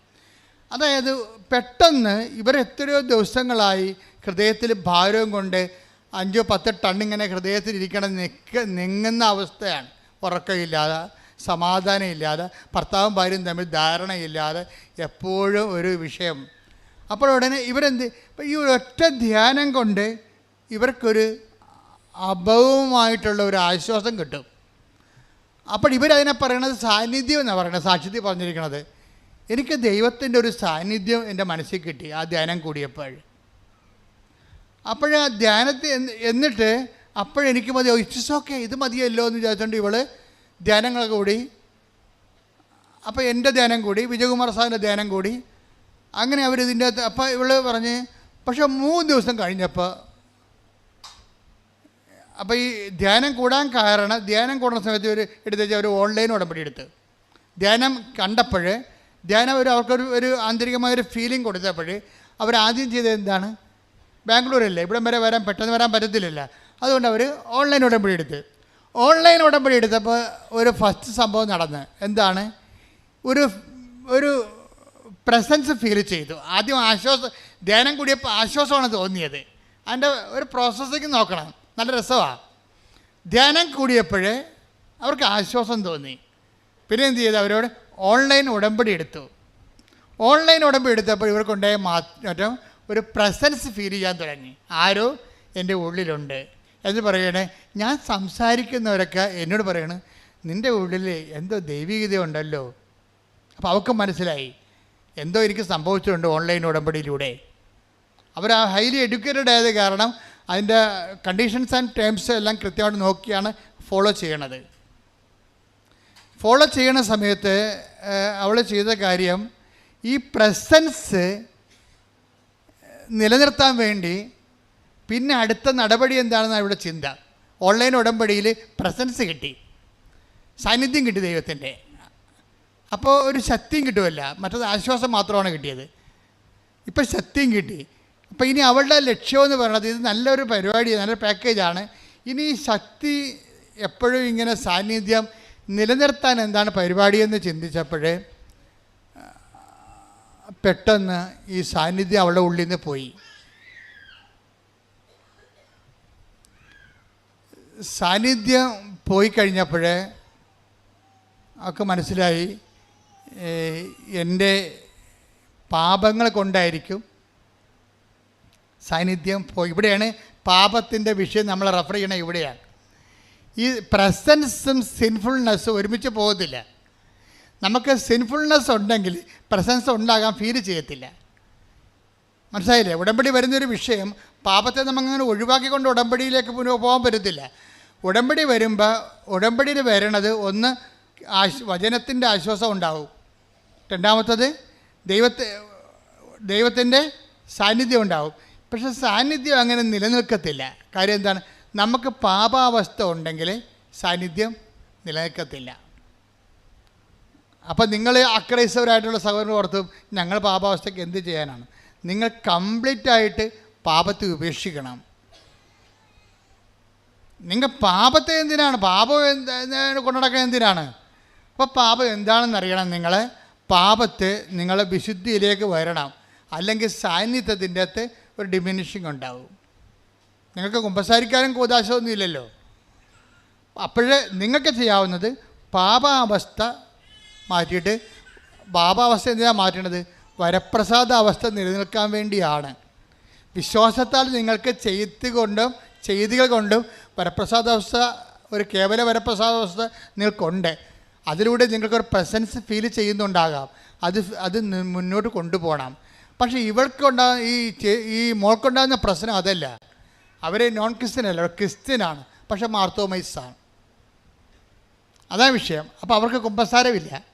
അതായത് പെട്ടെന്ന് ഇവർ എത്രയോ ദിവസങ്ങളായി ഹൃദയത്തിൽ ഭാരവും കൊണ്ട് അഞ്ചോ പത്ത് ടൺ ഇങ്ങനെ ഹൃദയത്തിൽ ഇരിക്കണം നിൽക്ക നിങ്ങുന്ന അവസ്ഥയാണ്. ഉറക്കമില്ലാതെ സമാധാനമില്ലാതെ ഭർത്താവും ഭാര്യയും തമ്മിൽ ധാരണയില്ലാതെ എപ്പോഴും ഒരു വിഷയം. അപ്പോൾ ഉടനെ ഇവരെന്ത്? ഈ ഒരൊറ്റ ധ്യാനം കൊണ്ട് ഇവർക്കൊരു അഭവമായിട്ടുള്ള ഒരു ആശ്വാസം കിട്ടും. അപ്പോൾ ഇവരതിനെ പറയണത് സാന്നിധ്യം എന്നാണ് പറയുന്നത് സാക്ഷ്യത്തിൽ പറഞ്ഞിരിക്കണത് എനിക്ക് ദൈവത്തിന്റെ ഒരു സാന്നിധ്യം എന്റെ മനസ്സിൽ കിട്ടി ആ ധ്യാനം കൂടിയപ്പോൾ. അപ്പോഴ ധ്യാനത്തിൽ എന്ന് എന്നിട്ട് അപ്പോഴെനിക്ക് മതി ഇറ്റ്സ് ഓക്കെ ഇത് മതിയല്ലോ എന്ന് വിചാരിച്ചുകൊണ്ട് ഇവൾ ധ്യാനങ്ങളൊക്കെ കൂടി അപ്പോൾ എന്റെ ധ്യാനം കൂടി വിജയകുമാർ സാറിന്റെ ധ്യാനം കൂടി അങ്ങനെ അവരിതിന്റെ അകത്ത് അപ്പോൾ ഇവൾ പറഞ്ഞ് പക്ഷേ മൂന്ന് ദിവസം കഴിഞ്ഞപ്പോൾ അപ്പോൾ ഈ ധ്യാനം കൂടാൻ കാരണം ധ്യാനം കൂടുന്ന സമയത്ത് ഒരു എടുത്ത് വെച്ചാൽ ഒരു ഓൺലൈൻ ഉടമ്പടി എടുത്ത്. ധ്യാനം കണ്ടപ്പോൾ ധ്യാനം ഒരു അവർക്കൊരു ഒരു ആന്തരികമായൊരു ഫീലിംഗ് കൊടുത്തപ്പോൾ അവരാദ്യം ചെയ്തത് എന്താണ്? ബാംഗ്ലൂരല്ലേ? ഇവിടം വരെ വരാൻ പെട്ടെന്ന് വരാൻ പറ്റത്തില്ലല്ല. അതുകൊണ്ട് അവർ ഓൺലൈൻ ഉടമ്പടി എടുത്ത്. ഓൺലൈൻ ഉടമ്പടി എടുത്തപ്പോൾ ഒരു ഫസ്റ്റ് സംഭവം നടന്ന്. എന്താണ്? ഒരു ഒരു പ്രസൻസ് ഫീൽ ചെയ്തു. ആദ്യം ആശ്വാസം ധ്യാനം കൂടിയപ്പോൾ ആശ്വാസമാണ് തോന്നിയത്. അതിന്റെ ഒരു പ്രോസസ്സിങ് നോക്കണം. നല്ല രസമാണ് ധ്യാനം കൂടിയപ്പോൾ അവർക്ക് ആശ്വാസം തോന്നി. പിന്നെ എന്ത് ചെയ്തു അവരോട്? ഓൺലൈൻ ഉടമ്പടി എടുത്തു. ഓൺലൈൻ ഉടമ്പടി എടുത്തപ്പോൾ ഇവർക്കുണ്ടായ മാറ്റം ഒരു പ്രസൻസ് ഫീൽ ചെയ്യാൻ തുടങ്ങി. ആരോ എന്റെ ഉള്ളിലുണ്ട്. എന്ന് പറയണേ ഞാൻ സംസാരിക്കുന്നവരൊക്കെ എന്നോട് പറയണേ നിന്റെ ഉള്ളിൽ എന്തോ ദൈവികത ഉണ്ടല്ലോ. അപ്പോൾ അവർക്ക് മനസ്സിലായി എന്തോ എനിക്ക് സംഭവിച്ചിട്ടുണ്ട് ഓൺലൈൻ ഉടമ്പടിയിലൂടെ. അവർ ആ ഹൈലി എഡ്യൂക്കേറ്റഡ് ആയത് കാരണം അതിന്റെ കണ്ടീഷൻസ് ആൻഡ് ടേംസ് എല്ലാം കൃത്യമായിട്ട് നോക്കിയാണ് ഫോളോ ചെയ്യണത്. ഫോളോ ചെയ്യണ സമയത്ത് അവൾ ചെയ്ത കാര്യം ഈ പ്രസൻസ് നിലനിർത്താൻ വേണ്ടി പിന്നെ അടുത്ത നടപടി എന്താണെന്ന് അവിടെ ചിന്ത. ഓൺലൈൻ ഉടമ്പടിയിൽ പ്രസൻസ് കിട്ടി. സാന്നിധ്യം കിട്ടി ദൈവത്തിന്റെ. അപ്പോൾ ഒരു ശക്തിയും കിട്ടുമല്ല മറ്റത് ആശ്വാസം മാത്രമാണ് കിട്ടിയത്. ഇപ്പം ശക്തിയും കിട്ടി. അപ്പോൾ ഇനി അവളുടെ ലക്ഷ്യമെന്ന് പറയുന്നത് ഇത് നല്ലൊരു പരിപാടിയാണ് നല്ല പാക്കേജാണ്. ഇനി ശക്തി എപ്പോഴും ഇങ്ങനെ സാന്നിധ്യം നിലനിർത്താൻ എന്താണ് പരിപാടിയെന്ന് ചിന്തിച്ചപ്പോൾ പെട്ടെന്ന് ഈ സാന്നിധ്യം അവളുടെ ഉള്ളിൽ നിന്ന് പോയി. സാന്നിധ്യം പോയി കഴിഞ്ഞപ്പോഴേ അവൾക്ക് മനസ്സിലായി എന്റെ പാപങ്ങൾ കൊണ്ടായിരിക്കും സാന്നിധ്യം പോയി ഇവിടെയാണ് പാപത്തിന്റെ വിഷയം നമ്മൾ റെഫർ ചെയ്യണത് ഇവിടെയാണ്. ഈ പ്രസൻസും സിൻഫുൾനെസ്സും ഒരുമിച്ച് പോകത്തില്ല. നമുക്ക് സിൻഫുൾനെസ് ഉണ്ടെങ്കിൽ പ്രസൻസ് ഉണ്ടാകാൻ ഫീൽ ചെയ്യത്തില്ല. മനസ്സിലായില്ലേ? ഉടമ്പടി വരുന്നൊരു വിഷയം പാപത്തെ നമുക്കങ്ങനെ ഒഴിവാക്കിക്കൊണ്ട് ഉടമ്പടിയിലേക്ക് പോകാൻ പറ്റത്തില്ല. ഉടമ്പടി വരുമ്പോൾ ഉടമ്പടിയിൽ വരണത് ഒന്ന് ആശ് വചനത്തിന്റെ ആശ്വാസം ഉണ്ടാവും. രണ്ടാമത്തത് ദൈവത്തെ ദൈവത്തിന്റെ സാന്നിധ്യം ഉണ്ടാവും. പക്ഷെ സാന്നിധ്യം അങ്ങനെ നിലനിൽക്കത്തില്ല. കാര്യം എന്താണ്? നമുക്ക് പാപാവസ്ഥ ഉണ്ടെങ്കിൽ സാന്നിധ്യം നിലനിൽക്കത്തില്ല. അപ്പം നിങ്ങൾ അക്രൈസ്തവരായിട്ടുള്ള സഹോദരൻ ഓർത്തും ഞങ്ങൾ പാപാവസ്ഥയ്ക്ക് എന്ത് ചെയ്യാനാണ്? നിങ്ങൾ കംപ്ലീറ്റ് ആയിട്ട് പാപത്തെ ഉപേക്ഷിക്കണം. നിങ്ങൾ പാപത്തെ എന്തിനാണ്? പാപം എന്ത് കൊണ്ടുനടക്കാൻ എന്തിനാണ്? അപ്പോൾ പാപം എന്താണെന്ന് അറിയണം നിങ്ങൾ പാപത്തെ നിങ്ങളെ വിശുദ്ധിയിലേക്ക് വരണം. അല്ലെങ്കിൽ സാന്നിധ്യത്തിന്റെ അകത്ത് ഒരു ഡിമിനിഷിങ് ഉണ്ടാവും. നിങ്ങൾക്ക് കുമ്പസാരിക്കാനും കൂതാശമൊന്നും ഇല്ലല്ലോ. അപ്പോഴേ നിങ്ങൾക്ക് ചെയ്യാവുന്നത് പാപാവസ്ഥ മാറ്റിയിട്ട് പാപാവസ്ഥ എന്തിനാണ് മാറ്റണത്? വരപ്രസാദ അവസ്ഥ നിലനിൽക്കാൻ വേണ്ടിയാണ്. വിശ്വാസത്താൽ നിങ്ങൾക്ക് ചെയ്ത് കൊണ്ടും ചെയ്തികൾ കൊണ്ടും വരപ്രസാദാവസ്ഥ ഒരു കേവല വരപ്രസാദ വരപ്രസാദാവസ്ഥ നിങ്ങൾക്കുണ്ട്. അതിലൂടെ നിങ്ങൾക്കൊരു പ്രസൻസ് ഫീൽ ചെയ്യുന്നുണ്ടാകാം. അത് അത് മുന്നോട്ട് കൊണ്ടുപോകണം. പക്ഷേ ഇവർക്കുണ്ടാകുന്ന ഈ ഈ മോൾക്കുണ്ടാകുന്ന പ്രശ്നം അതല്ല. അവർ നോൺ ക്രിസ്ത്യൻ അല്ല ക്രിസ്ത്യനാണ്. പക്ഷേ മാർത്തോമൈസാണ്. അതാണ് വിഷയം. അപ്പോൾ അവർക്ക് കുമ്പസാരമില്ല.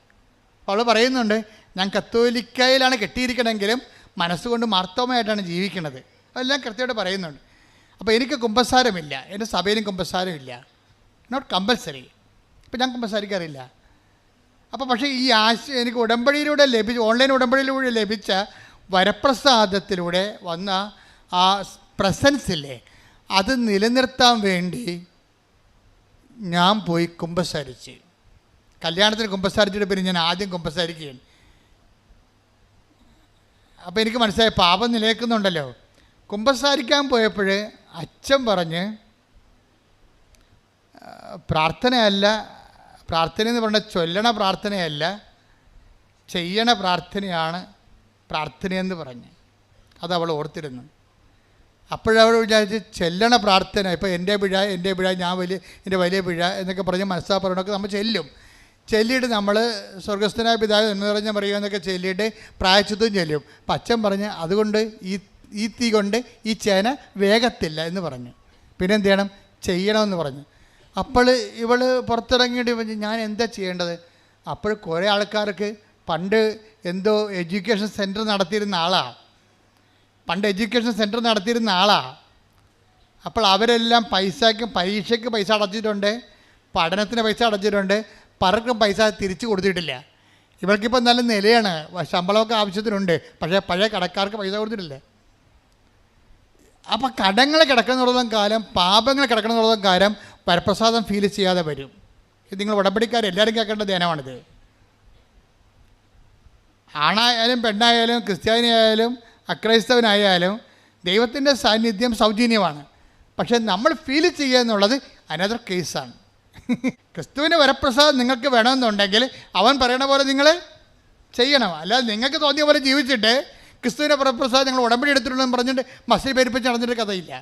അവൾ പറയുന്നുണ്ട് ഞാൻ കത്തോലിക്കയിലാണ് കെട്ടിയിരിക്കണമെങ്കിലും മനസ്സുകൊണ്ട് മാർത്തോമയായിട്ടാണ് ജീവിക്കുന്നത്. അതെല്ലാം കൃത്യമായിട്ട് പറയുന്നുണ്ട്. അപ്പോൾ എനിക്ക് കുമ്പസാരമില്ല. എന്റെ സഭയിലും കുമ്പസാരമില്ല. നോട്ട് കമ്പൽസറി ഇപ്പം ഞാൻ കുമ്പസാരിക്കാറില്ല. അപ്പോൾ പക്ഷേ ഈ ആശ എനിക്ക് ഉടമ്പടിയിലൂടെ ലഭിച്ച ഓൺലൈൻ ഉടമ്പടിയിലൂടെ ലഭിച്ച വരപ്രസാദത്തിലൂടെ വന്ന ആ പ്രസൻസില്ലേ അത് നിലനിർത്താൻ വേണ്ടി ഞാൻ പോയി കുമ്പസാരിച്ച്. കല്യാണത്തിന് കുമ്പസാരിച്ചിട്ട് പിന്നെ ഞാൻ ആദ്യം കുമ്പസാരിക്കുകയാണ് അപ്പോൾ എനിക്ക് മനസ്സിലായി പാപം നിലയ്ക്കുന്നുണ്ടല്ലോ കുമ്പസാരിക്കാൻ പോയപ്പോൾ അച്ഛൻ പറഞ്ഞ് പ്രാർത്ഥനയല്ല പ്രാർത്ഥന എന്ന് പറഞ്ഞാൽ ചൊല്ലണ പ്രാർത്ഥനയല്ല ചെയ്യണ പ്രാർത്ഥനയാണ് പ്രാർത്ഥനയെന്ന് പറഞ്ഞ്. അത് അവൾ ഓർത്തിരുന്നു. അപ്പോഴവൾ വിചാരിച്ച് ചെല്ലണ പ്രാർത്ഥന ഇപ്പോൾ എന്റെ പിഴ എന്റെ പിഴ ഞാൻ വലിയ എന്റെ വലിയ പിഴ എന്നൊക്കെ പറഞ്ഞ് മനസ്സാപ്പറണമൊക്കെ നമ്മൾ ചെല്ലും. ചെല്ലിയിട്ട് നമ്മൾ സ്വർഗസ്ഥനായ പിതാവ് എന്ന് പറഞ്ഞ പറയുക എന്നൊക്കെ ചെല്ലിയിട്ട് പ്രായച്ചിത്വം ചെല്ലും. അപ്പം അച്ഛൻ പറഞ്ഞ് അതുകൊണ്ട് ഈ ഈ തീ കൊണ്ട് ഈ ചേന വേഗത്തില്ല എന്ന് പറഞ്ഞു. പിന്നെ എന്ത് ചെയ്യണം? ചെയ്യണമെന്ന് പറഞ്ഞു. അപ്പോൾ ഇവൾ പുറത്തിറങ്ങിയിട്ട് ഞാൻ എന്താ ചെയ്യേണ്ടത്? അപ്പോൾ കുറേ ആൾക്കാർക്ക് പണ്ട് എന്തോ എഡ്യൂക്കേഷൻ സെന്റർ നടത്തിയിരുന്ന ആളാണ് പണ്ട് എഡ്യൂക്കേഷൻ സെന്റർ നടത്തിയിരുന്ന ആളാണ് അപ്പോൾ അവരെല്ലാം പൈസയ്ക്ക് പരീക്ഷയ്ക്ക് പൈസ അടച്ചിട്ടുണ്ട് പഠനത്തിന് പൈസ അടച്ചിട്ടുണ്ട് പലർക്കും പൈസ തിരിച്ചു കൊടുത്തിട്ടില്ല. ഇവർക്കിപ്പോൾ നല്ല നിലയാണ് ശമ്പളമൊക്കെ ആവശ്യത്തിനുണ്ട് പക്ഷേ പഴയ കടക്കാർക്ക് പൈസ കൊടുത്തിട്ടില്ല. അപ്പോൾ കടങ്ങൾ കിടക്കുന്നിടത്തോളം കാലം പാപങ്ങൾ കിടക്കുന്നിടത്തോളം കാലം വരപ്രസാദം ഫീൽ ചെയ്യാതെ വരും. ഇത് നിങ്ങൾ ഉടമ്പടിക്കാർ എല്ലാവരും കേൾക്കേണ്ട ധ്യാനമാണിത്. ആണായാലും പെണ്ണായാലും ക്രിസ്ത്യാനിയായാലും അക്രൈസ്തവനായാലും ദൈവത്തിന്റെ സാന്നിധ്യം സൗജന്യമാണ്. പക്ഷേ നമ്മൾ ഫീൽ ചെയ്യുക എന്നുള്ളത് അനദർ കേസാണ് [LAUGHS] ക്രിസ്തുവിന്റെ വരപ്രസാദം നിങ്ങൾക്ക് വേണമെന്നുണ്ടെങ്കിൽ അവൻ പറയണ പോലെ നിങ്ങൾ ചെയ്യണം. അല്ലാതെ നിങ്ങൾക്ക് തോന്നിയ പോലെ ജീവിച്ചിട്ട് ക്രിസ്തുവിന്റെ വരപ്രസാദം നിങ്ങൾ ഉടമ്പടി എടുത്തിട്ടുണ്ടെന്ന് പറഞ്ഞിട്ട് മസിൽ പെരുപ്പിച്ച് നടന്നിട്ട് കഥയില്ല.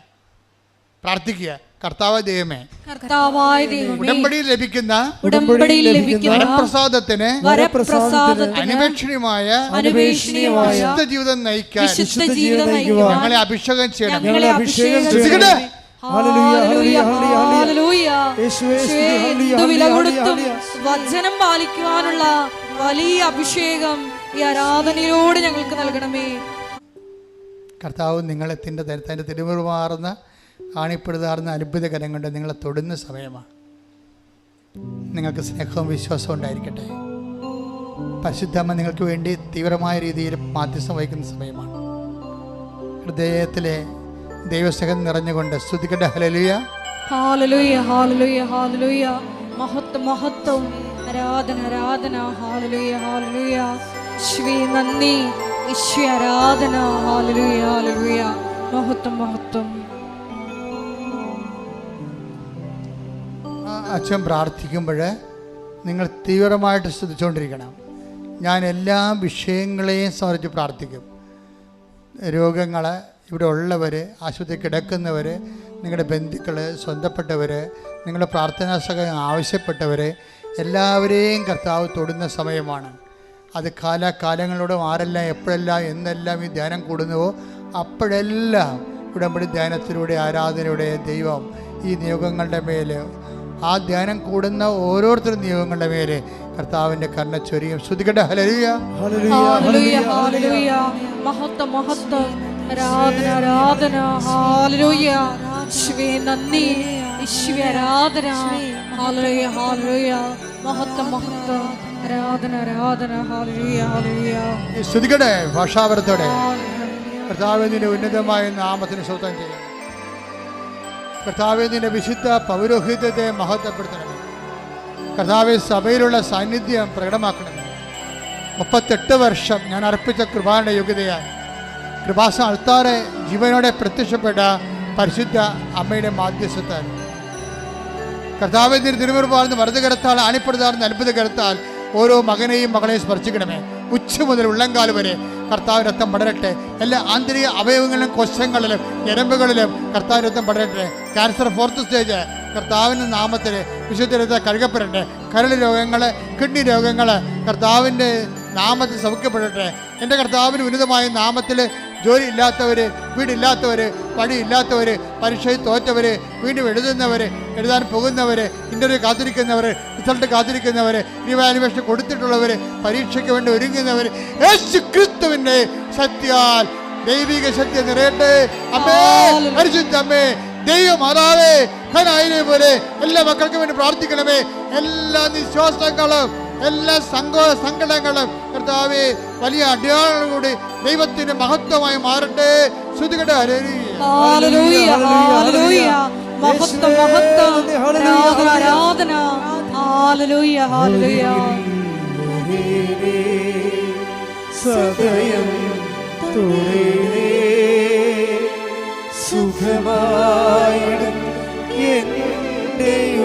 പ്രാർത്ഥിക്കുക കർത്താവ് ദൈവമേ കർത്താവായ ദൈവമേ ഉടമ്പടിയിൽ ലഭിക്കുന്ന ഉടമ്പടിയിൽ ലഭിക്കുന്ന വരപ്രസാദത്തിന് അനുപേക്ഷണീയമായ അനുപേക്ഷണീയമായ വിശുദ്ധ ജീവിതം നയിക്കാൻ വിശുദ്ധ ജീവിതം ഞങ്ങളെ അഭിഷേകം ചെയ്യണം ഞങ്ങളെ അഭിഷേകം ചെയ്യണമേ. ചെയ്യണമേ. Hallelujah, hallelujah, hallelujah, hallelujah. യേശുവേ, യേശുവേ, ഹല്ലേലൂയ, എന്തു വില കൊടുത്തും വചനം പാലിക്കുവാനുള്ള വലിയ അഭിഷേകം ഈ ആരാധനയോട് ഞങ്ങൾക്ക് നൽകണമേ കർത്താവ് നിങ്ങളെ തിന്റെ തന്റെ തിരുമുറുമാറുന്ന ആണിപ്പെടുതാർന്ന അത്ഭുതകരം കൊണ്ട് നിങ്ങളെ തൊടുന്ന സമയമാണ്. നിങ്ങൾക്ക് സ്നേഹവും വിശ്വാസവും ഉണ്ടായിരിക്കട്ടെ. പരിശുദ്ധമ്മ നിങ്ങൾക്ക് വേണ്ടി തീവ്രമായ രീതിയിൽ മാധ്യസ്ഥം വഹിക്കുന്ന സമയമാണ്. ഹൃദയത്തിലെ ദൈവസ്നേഹം നിറഞ്ഞുകൊണ്ട് സ്തുതിക്കട്ടെ. ഹലലുയ ഹാലലുയ ഹാലലുയ ഹാലലുയ മഹത്വം മഹത്വം. ആരാധന ആരാധന. ഹാലലുയ ഹാലലുയ ശ്രീ നന്ദി. ഈശ്വരാധന ഹാലലുയ ഹാലലൂയ മഹത്വം മഹത്വം. അച്ഛൻ പ്രാർത്ഥിക്കുമ്പോൾ നിങ്ങൾ തീവ്രമായിട്ട് ശ്രദ്ധിച്ചുകൊണ്ടിരിക്കണം ഞാൻ എല്ലാ വിഷയങ്ങളെയും സംബന്ധിച്ച് പ്രാർത്ഥിക്കും. രോഗങ്ങൾ ഇവിടെ ഉള്ളവർ ആശുപത്രി കിടക്കുന്നവർ നിങ്ങളുടെ ബന്ധുക്കൾ സ്വന്തപ്പെട്ടവർ നിങ്ങളുടെ പ്രാർത്ഥനാ സഹായം ആവശ്യപ്പെട്ടവർ എല്ലാവരെയും കർത്താവ് തൊടുന്ന സമയമാണ്. അത് കാലാകാലങ്ങളോടും ആരെല്ലാം എപ്പോഴെല്ലാം എന്നെല്ലാം ഈ ധ്യാനം കൂടുന്നുവോ അപ്പോഴെല്ലാം ഉടമ്പടി ധ്യാനത്തിലൂടെ ആരാധനയുടെ ദൈവം ഈ നിയോഗങ്ങളുടെ മേൽ ആ ധ്യാനം കൂടുന്ന ഓരോരുത്തരും നിയോഗങ്ങളുടെ മേലെ കർത്താവിന്റെ കർണ ചൊരിയും. ശ്രുതികട്ടെ ഹലരിയ മഹത്വം മഹത്വം. ആരാധന ആരാധന. ഹാലലൂയ ഈശ്വേ നന്ദി. ഈശ്വ ആരാധന. ഹാലലൂയ ഹാലലൂയ മഹത്വ മഹത്വ. ആരാധന ആരാധന. ഹാലലൂയ ഹാലലൂയ ശ്രുതികട്ടെ ഭാഷാപരത്തോടെ. കർത്താവിന്റെ ഉന്നതമായ നാമത്തിന് സ്വന്തം ചെയ്യും. കർത്താവിന്റെ വിശുദ്ധ പൗരോഹിത്യത്തെ മഹത്വപ്പെടുത്തണമേ. കർത്താവ് സഭയിലുള്ള സാന്നിധ്യം പ്രകടമാക്കണമേ. മുപ്പത്തെട്ട് വർഷം ഞാൻ അർപ്പിച്ച കൃപാന്റെ യോഗ്യതയാൽ കൃപാസ അൾത്താറെ ജീവനോടെ പ്രത്യക്ഷപ്പെട്ട പരിശുദ്ധ അമ്മയുടെ മാധ്യസ്ഥത്താൽ. കർത്താവിന്റെ തിരുമുറുപാർന്ന് വലത് കരത്താൽ ആണിപ്പെടുത്താർന്ന് അത്ഭുത കരത്താൽ ഓരോ മകനെയും മകളെയും സ്പർശിക്കണമേ. ഉച്ച മുതൽ ഉള്ളങ്കാൽ വരെ കർത്താവ് രക്തം പടരട്ടെ. എല്ലാ ആന്തരിക അവയവങ്ങളിലും കോശങ്ങളിലും ഞരമ്പുകളിലും കർത്താവ് രക്തം പടരട്ടെ. ക്യാൻസർ ഫോർത്ത് സ്റ്റേജ് കർത്താവിന്റെ നാമത്തിൽ വിശുദ്ധരത്തെ കഴുകപ്പെടട്ടെ. കരൾ രോഗങ്ങൾ കിഡ്നി രോഗങ്ങൾ കർത്താവിന്റെ നാമത്തിൽ സൗഖ്യപ്പെടട്ടെ. എന്റെ കർത്താവിന് ഉന്നതമായ നാമത്തിൽ ജോലി ഇല്ലാത്തവർ വീടില്ലാത്തവർ വഴിയില്ലാത്തവർ പരീക്ഷയിൽ തോറ്റവർ വീണ്ടും എഴുതുന്നവർ എഴുതാൻ പോകുന്നവർ ഇന്റർവ്യൂ കാത്തിരിക്കുന്നവർ റിസൾട്ട് കാത്തിരിക്കുന്നവർ റിവാലുവേഷൻ കൊടുത്തിട്ടുള്ളവർ പരീക്ഷയ്ക്ക് വേണ്ടി ഒരുങ്ങുന്നവർ യേശു ക്രിസ്തുവിന്റെ സത്യാൽ ദൈവിക ശക്തി നിറയട്ടെ. അമ്മേ പരിശുദ്ധ അമ്മേ ദൈവമാതാവേ ഖനായിനെ പോലെ എല്ലാ മക്കൾക്കും വേണ്ടി പ്രാർത്ഥിക്കണമേ. എല്ലാ നിശ്വാസങ്ങളും എല്ലാ സങ്കോ സങ്കടങ്ങളും കർത്താവെ വലിയ അടയാളങ്ങൾ കൂടി ദൈവത്തിന്റെ മഹത്വമായി മാറട്ടെ. മഹത്വം ആരാധന ആരാധന. ഹാലലൂയ ഹാലലൂയ സദയം തുടരേ സുഖമായിടും എന്റെ ഉള്ളിൽ